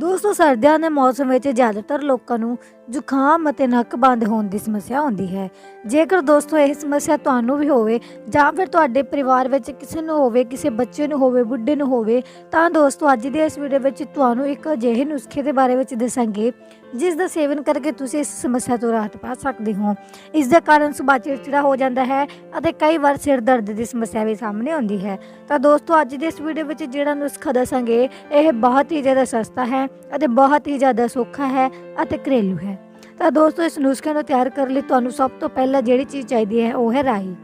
ਦੋਸਤੋ, ਸਰਦੀਆਂ ਦੇ ਮੌਸਮ ਵਿੱਚ ਜ਼ਿਆਦਾਤਰ ਲੋਕਾਂ ਨੂੰ ਜ਼ੁਕਾਮ ਅਤੇ ਨੱਕ ਬੰਦ ਹੋਣ ਦੀ ਸਮੱਸਿਆ ਹੁੰਦੀ ਹੈ। ਜੇਕਰ ਦੋਸਤੋ, ਇਹ ਸਮੱਸਿਆ ਤੁਹਾਨੂੰ ਵੀ ਹੋਵੇ ਜਾਂ ਫਿਰ ਤੁਹਾਡੇ ਪਰਿਵਾਰ ਵਿੱਚ ਕਿਸੇ ਨੂੰ ਹੋਵੇ, ਕਿਸੇ ਬੱਚੇ ਨੂੰ ਹੋਵੇ, ਬੁੱਢੇ ਨੂੰ ਹੋਵੇ, ਤਾਂ ਦੋਸਤੋ, ਅੱਜ ਦੇ ਇਸ ਵੀਡੀਓ ਵਿੱਚ ਤੁਹਾਨੂੰ ਇੱਕ ਅਜਿਹੇ ਨੁਸਖੇ ਦੇ ਬਾਰੇ ਵਿੱਚ ਦੱਸਾਂਗੇ, ਜਿਸ ਦਾ ਸੇਵਨ ਕਰਕੇ ਤੁਸੀਂ ਇਸ ਸਮੱਸਿਆ ਤੋਂ ਰਾਹਤ ਪਾ ਸਕਦੇ ਹੋ। ਇਸ ਦੇ ਕਾਰਨ ਸੁਭਾਅ ਚਿੜਚਿੜਾ ਹੋ ਜਾਂਦਾ ਹੈ ਅਤੇ ਕਈ ਵਾਰ ਸਿਰ ਦਰਦ ਦੀ ਸਮੱਸਿਆ ਵੀ ਸਾਹਮਣੇ ਆਉਂਦੀ ਹੈ। ਤਾਂ ਦੋਸਤੋ, ਅੱਜ ਦੇ ਇਸ ਵੀਡੀਓ ਵਿੱਚ ਜਿਹੜਾ ਨੁਸਖਾ ਦੱਸਾਂਗੇ, ਇਹ ਬਹੁਤ ਹੀ ਜ਼ਿਆਦਾ ਸਸਤਾ ਹੈ ਅਤੇ ਬਹੁਤ ਹੀ ਜ਼ਿਆਦਾ ਸੌਖਾ ਹੈ ਅਤੇ ਘਰੇਲੂ ਹੈ। ਤਾਂ ਦੋਸਤੋ, ਇਸ ਨੁਸਖੇ ਨੂੰ ਤਿਆਰ ਕਰਨ ਲਈ ਤੁਹਾਨੂੰ ਸਭ ਤੋਂ ਪਹਿਲਾਂ ਜਿਹੜੀ ਚੀਜ਼ ਚਾਹੀਦੀ ਹੈ, ਉਹ ਹੈ ਰਾਈ।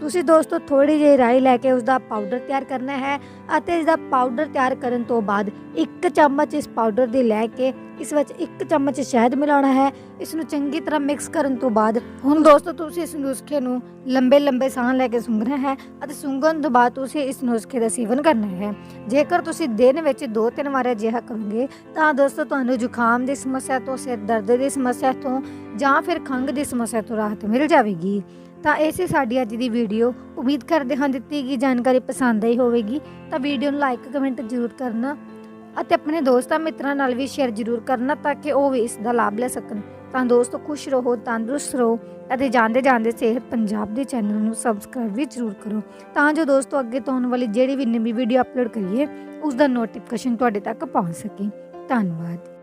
ਤੁਸੀਂ ਦੋਸਤੋ ਥੋੜੀ ਜਿਹੀ ਰਾਈ ਲੈ ਕੇ ਉਸ ਦਾ ਪਾਊਡਰ ਤਿਆਰ ਕਰਨਾ ਹੈ ਅਤੇ ਇਸ ਦਾ ਪਾਊਡਰ ਤਿਆਰ ਕਰਨ ਤੋਂ ਬਾਅਦ ਇੱਕ ਚਮਚ ਇਸ ਪਾਊਡਰ ਦੀ ਲੈ ਕੇ ਇਸ ਵਿੱਚ ਇੱਕ ਚਮਚ ਸ਼ਹਿਦ ਮਿਲਾਉਣਾ ਹੈ। ਇਸ ਨੂੰ ਚੰਗੀ ਤਰ੍ਹਾਂ ਮਿਕਸ ਕਰਨ ਤੋਂ ਬਾਅਦ ਹੁਣ ਦੋਸਤੋ ਤੁਸੀਂ ਇਸ ਨੁਸਖੇ ਨੂੰ ਲੰਬੇ ਲੰਬੇ ਸਾਹ ਲੈ ਕੇ ਸੁੰਘਣਾ ਹੈ ਅਤੇ ਸੁੰਘਣ ਤੋਂ ਬਾਅਦ ਤੁਸੀਂ ਇਸ ਨੁਸਖੇ ਦਾ ਸੇਵਨ ਕਰਨਾ ਹੈ। ਜੇਕਰ ਤੁਸੀਂ ਦਿਨ ਵਿੱਚ ਦੋ ਤਿੰਨ ਵਾਰ ਅਜਿਹਾ ਕਰੋਗੇ ਤਾਂ ਦੋਸਤੋ ਤੁਹਾਨੂੰ ਜ਼ੁਕਾਮ ਦੀ ਸਮੱਸਿਆ ਤੋਂ, ਸਿਰ ਦਰਦ ਦੀ ਸਮੱਸਿਆ ਤੋਂ ਜਾਂ ਫਿਰ ਖੰਘ ਦੀ ਸਮੱਸਿਆ ਤੋਂ ਰਾਹਤ ਮਿਲ ਜਾਵੇਗੀ। ਤਾਂ ਇਹ ਸੀ ਸਾਡੀ ਅੱਜ ਦੀ ਵੀਡੀਓ ਉਮੀਦ ਕਰਦੇ ਹਾਂ ਦਿੱਤੀ ਗਈ ਜਾਣਕਾਰੀ ਪਸੰਦ ਆਈ ਹੋਵੇਗੀ। ਤਾਂ ਵੀਡੀਓ ਨੂੰ ਲਾਈਕ ਕਮੈਂਟ ਜ਼ਰੂਰ ਕਰਨਾ ਅਤੇ ਆਪਣੇ ਦੋਸਤਾਂ ਮਿੱਤਰਾਂ ਨਾਲ ਵੀ ਸ਼ੇਅਰ ਜ਼ਰੂਰ ਕਰਨਾ ਤਾਂ ਕਿ ਉਹ ਵੀ ਇਸ ਦਾ ਲਾਭ ਲੈ ਸਕਣ। ਤਾਂ ਦੋਸਤੋ, ਖੁਸ਼ ਰਹੋ, ਤੰਦਰੁਸਤ ਰਹੋ ਅਤੇ ਜਾਂਦੇ ਜਾਂਦੇ ਸਿਹਤ ਪੰਜਾਬ ਦੇ ਚੈਨਲ ਨੂੰ ਸਬਸਕ੍ਰਾਈਬ ਵੀ ਜ਼ਰੂਰ ਕਰੋ। ਤਾਂ ਜੋ ਦੋਸਤੋ, ਅੱਗੇ ਤੋਂ ਆਉਣ ਵਾਲੀ ਜਿਹੜੀ ਵੀ ਨਵੀਂ ਵੀਡੀਓ ਅਪਲੋਡ ਕਰੀਏ ਉਸ ਦਾ ਨੋਟੀਫਿਕੇਸ਼ਨ ਤੁਹਾਡੇ ਤੱਕ ਪਹੁੰਚ ਸਕੇ। ਧੰਨਵਾਦ।